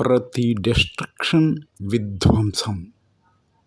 ప్రతి డిస్ట్రక్షన్ విధ్వంసం.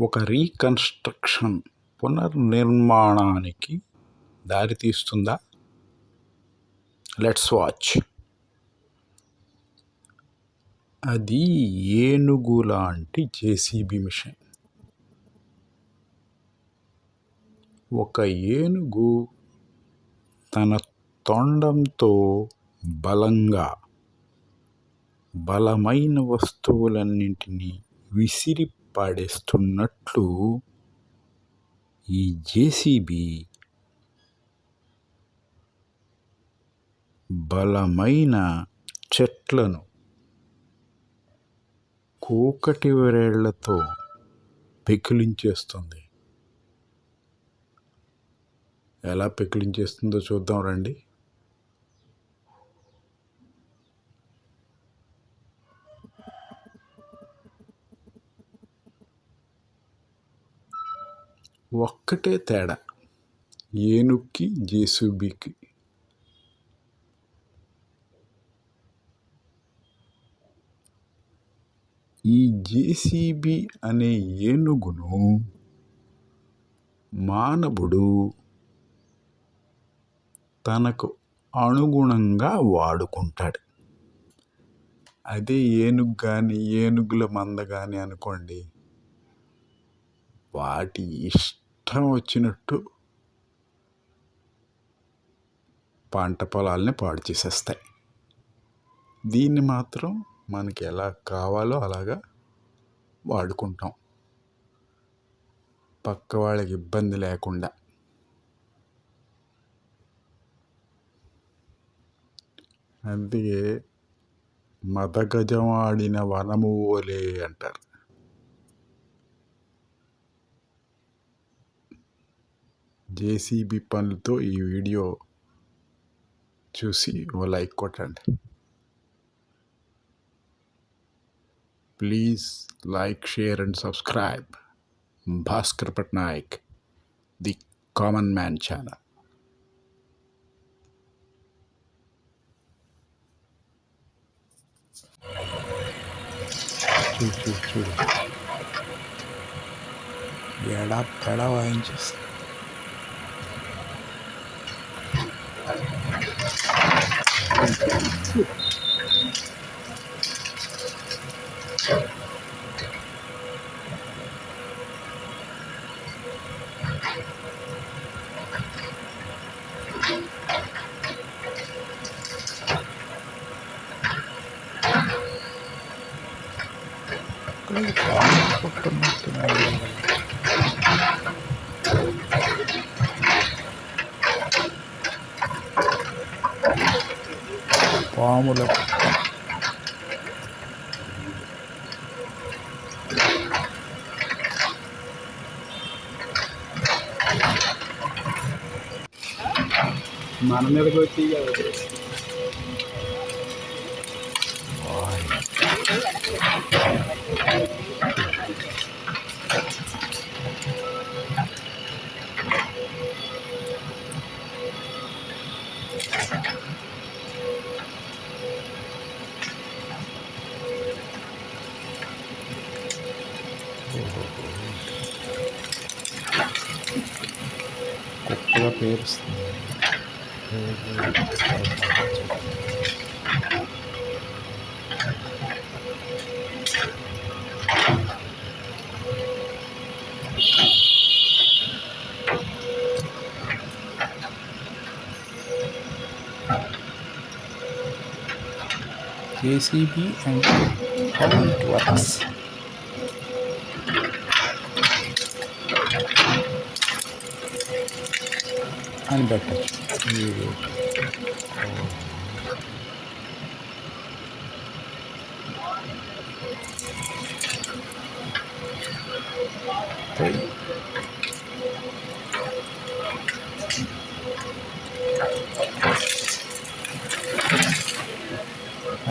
ఒక రీకన్స్ట్రక్షన్ పునర్నిర్మాణానికి దారితీస్తుందా? Let's watch. అది ఏనుగు లాంటి జేసీబీ మిషన్. ఒక ఏనుగు తన తొండంతో బలంగా బలమైన వస్తువులన్నింటినీ విసిరి పడేస్తున్నట్లు ఈ జేసీబీ బలమైన చెట్లను కూకటి వ్రేళ్ళతో పెకిలించేస్తుంది. ఎలా పెకిలించేస్తుందో చూద్దాం రండి. ఒక్కటే తేడా. ఏనుక్కి జేసీబీకి. ఈ జేసీబీ అనే ఏనుగును మానవుడు తనకు అనుగుణంగా వాడుకుంటాడు. అదే ఏనుగు కానీ ఏనుగుల మంద కానీ అనుకోండి వాటి ఇష్టం వచ్చినట్టు పంట పొలాల్ని పాడు చేసేస్తాయి. దీన్ని మాత్రం మనకి ఎలా కావాలో అలాగా వాడుకుంటాం. పక్క వాళ్ళకి ఇబ్బంది లేకుండా. అందుకే మదగజం ఆడిన వనము ఓలే అంటారు. జేసీబీ పనులతో ఈ వీడియో చూసి ఓ లైక్ కొట్టండి. Please like share and subscribe. Bhaskar Patnaik the common man channel. చూడు చూడు చూడు. ఎడా పెడా Thank you. పాముల మన మీదకి వచ్చి కుక్కగా tapes. JCB and how it works. అని పెట్టచ్చు.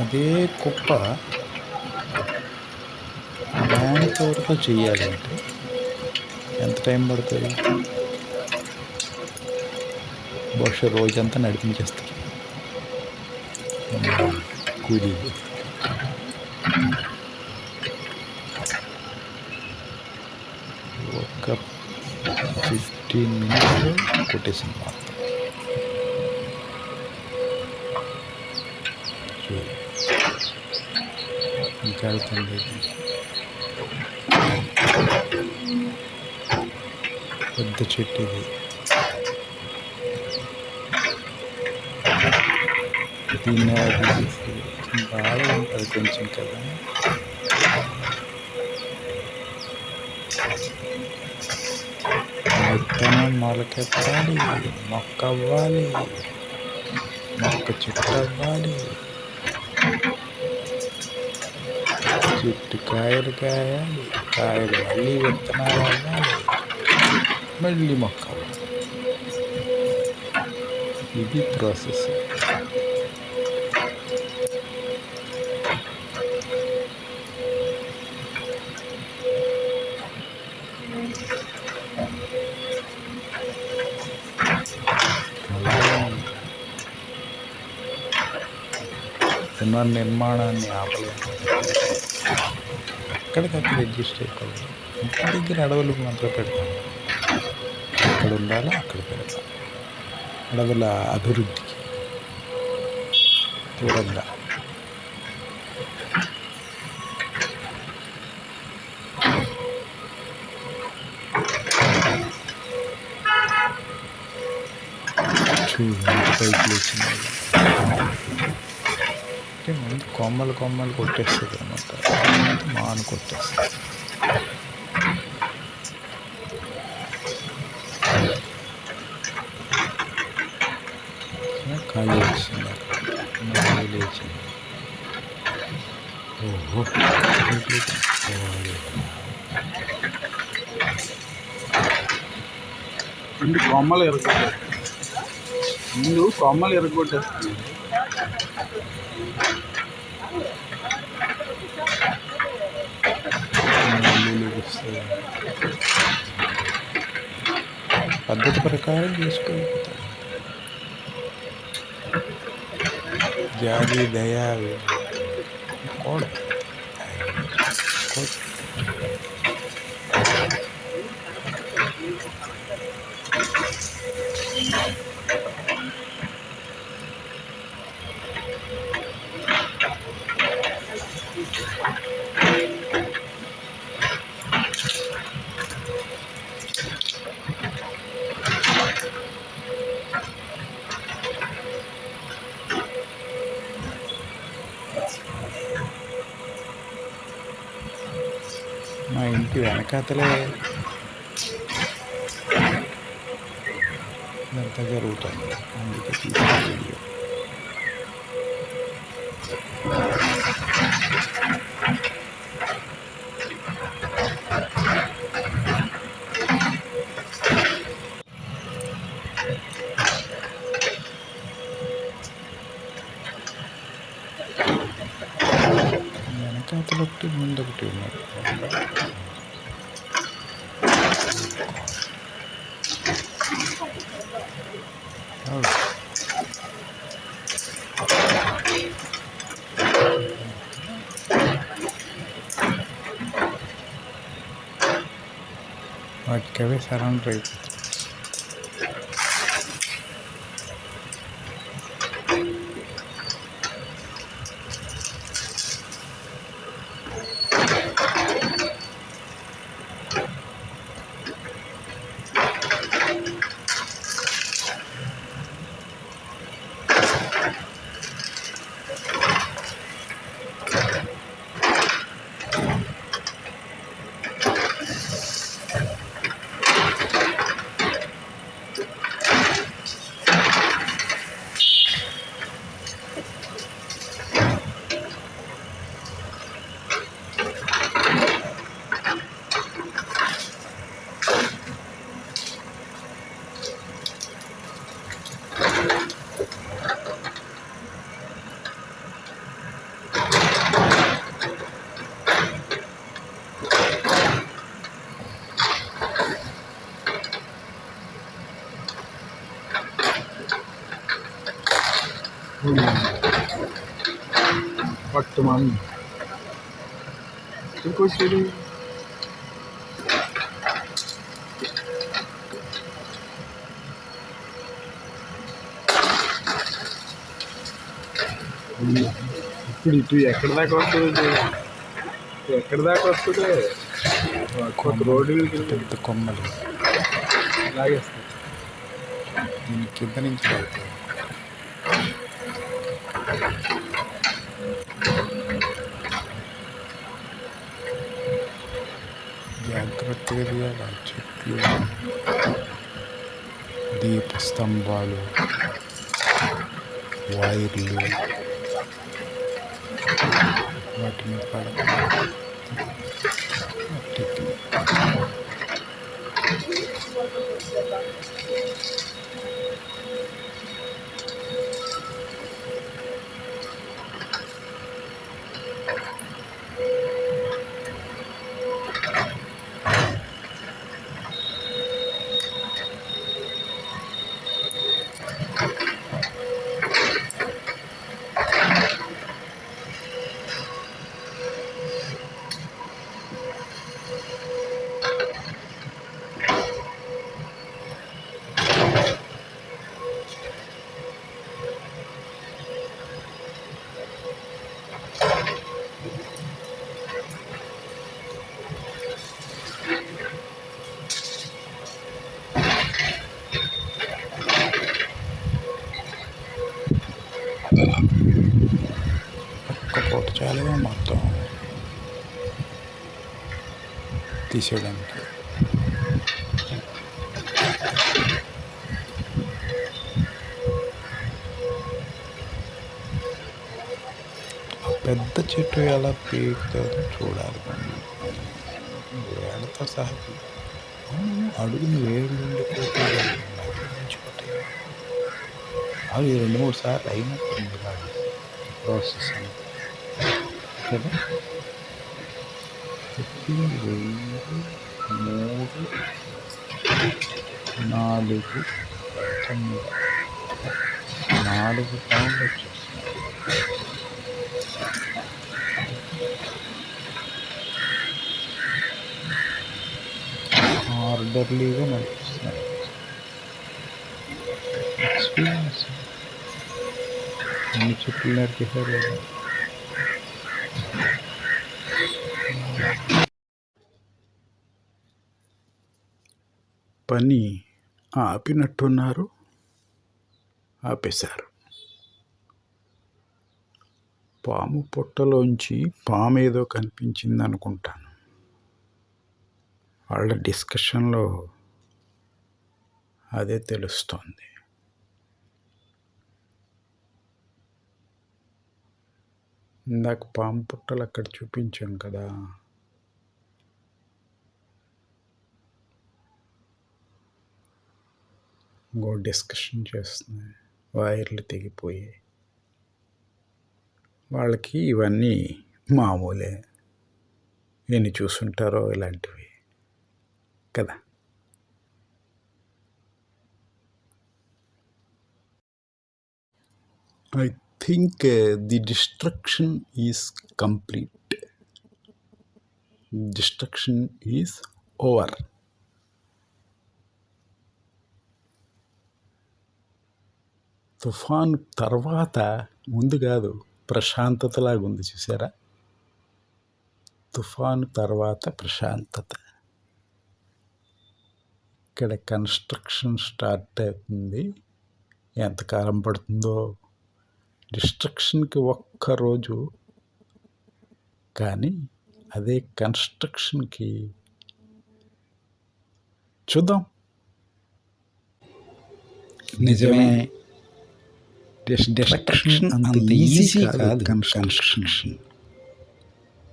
అదే కుప్ప బ్యాంక్ వరకు చేయాలంటే ఎంత టైం పడుతుంది? బహుశా రోజంతా నడిపించేస్తారు. కూలీలు ఒక ఫిఫ్టీన్ మినిట్స్లో కొట్టేసింది ఇంకా పెద్ద చెట్టు ఇది. దీన్ని ఎలా తీసేసి బాగా ఉంటుంది కొంచెం కదా విత్తనం మొలకెత్తాలి మొక్క అవ్వాలి మొక్క చెట్టు అవ్వాలి చెట్టు కాయలు కాయాలి కాయలు మళ్ళీ విత్తనాలు అవ్వాలి మళ్ళీ మొక్క అవ్వాలి ఇది ప్రాసెస్ పునర్నిర్మాణాన్ని ఆపలేదు ఎక్కడికక్కడ అడ్జస్ట్ అయిపోవాలి. ఇంటి దగ్గర అడవులు మాత్రం పెడతాం. ఎక్కడ ఉండాలో అక్కడ పెడతాం. అడవుల అభివృద్ధికి దూరంగా. చూడండి పైకి వచ్చినాయి అంటే ముందు కొమ్మలు కొమ్మలు కొట్టేస్తుంది అనమాట మాను కొట్టేస్తుంది. ఖాళీ వచ్చింది ఖాళీ లేచింది. ఓహో. రెండు కొమ్మలు ఎరగొట్టారు ముందు కొమ్మలు ఎరగొట్టేస్తుంది पद्धति प्रकार जाति दया ഇത് എനക്കത്തിലെ ഇന്നത്തെ റൂട്ടാണ് വീഡിയോ അതിലൊക്കെ നീണ്ട കുട്ടിയുണ്ട് వాటికి అవే సరౌండర్ అయిపోతాయి. పట్టు మంది ఎక్కడికి వచ్చాడు ఇప్పుడు ఇటు ఎక్కడి దాకా వస్తుంది ఇది? ఎక్కడి దాకా వస్తుంది కొత్త రోడ్డు మీద పెద్ద కొమ్మలు లాగేస్తుంది దీని కింద నుంచి వెళ్తాయి material I took you deep Istanbul widely but मैं पढ़ ठीक తీసేయడానికి. ఆ పెద్ద చెట్టు ఎలా పీకుతుందో చూడాలి. వేళతో సహా అడుగుని వేడి ఉండిపోతే అది రెండు మూడు సార్లు అయినట్టుంది ప్రాసెస్ కదా ఒకటి రెండు మూడు నాలుగు తొమ్మిది నాలుగు పౌండ్లు వచ్చేస్తున్నాయి ఆర్డర్లీగా నడిపిస్తున్నాయి ఎక్స్పీరియన్స్ అన్ని చెట్లు నడిపేశారు పని ఆపినట్టున్నారు. ఆపేశారు. పాము పొట్టలోంచి పాము ఏదో కనిపించింది అనుకుంటాను వాళ్ళ డిస్కషన్లో అదే తెలుస్తోంది. ఇందాక పాము పుట్టలు అక్కడ చూపించాం కదా. ఇంకో డిస్కషన్ చేస్తున్నాయి. వైర్లు తెగిపోయాయి. వాళ్ళకి ఇవన్నీ మామూలే. ఎన్ని చూసుంటారో ఇలాంటివి. కదా? I think the destruction is complete destruction is over తుఫాను తర్వాత ముందు కాదు ప్రశాంతతలాగా ఉంది చూసారా? తుఫాను తర్వాత ప్రశాంతత. ఇక్కడ కన్స్ట్రక్షన్ స్టార్ట్ అవుతుంది. ఎంతకాలం పడుతుందో? డిస్ట్రక్షన్కి ఒక్క రోజు. కానీ అదే కన్స్ట్రక్షన్కి చూద్దాం. నిజమే. డిస్ట్రక్షన్ అంత ఈజీ కాదు కన్స్ట్రక్షన్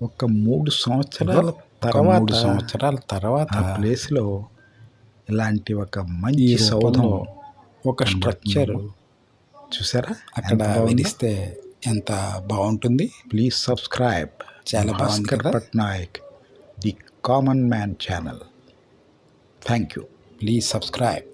ఒక మూడు సంవత్సరాల తర్వాత మూడు సంవత్సరాల తర్వాత ఆ ప్లేస్లో ఇలాంటి ఒక మంచి సౌధం ఒక స్ట్రక్చర్ చూసారా అక్కడ విధిస్తే ఎంత బాగుంటుంది ప్లీజ్ సబ్స్క్రైబ్ చాలా Bhaskar Patnaik the common man channel thank you please subscribe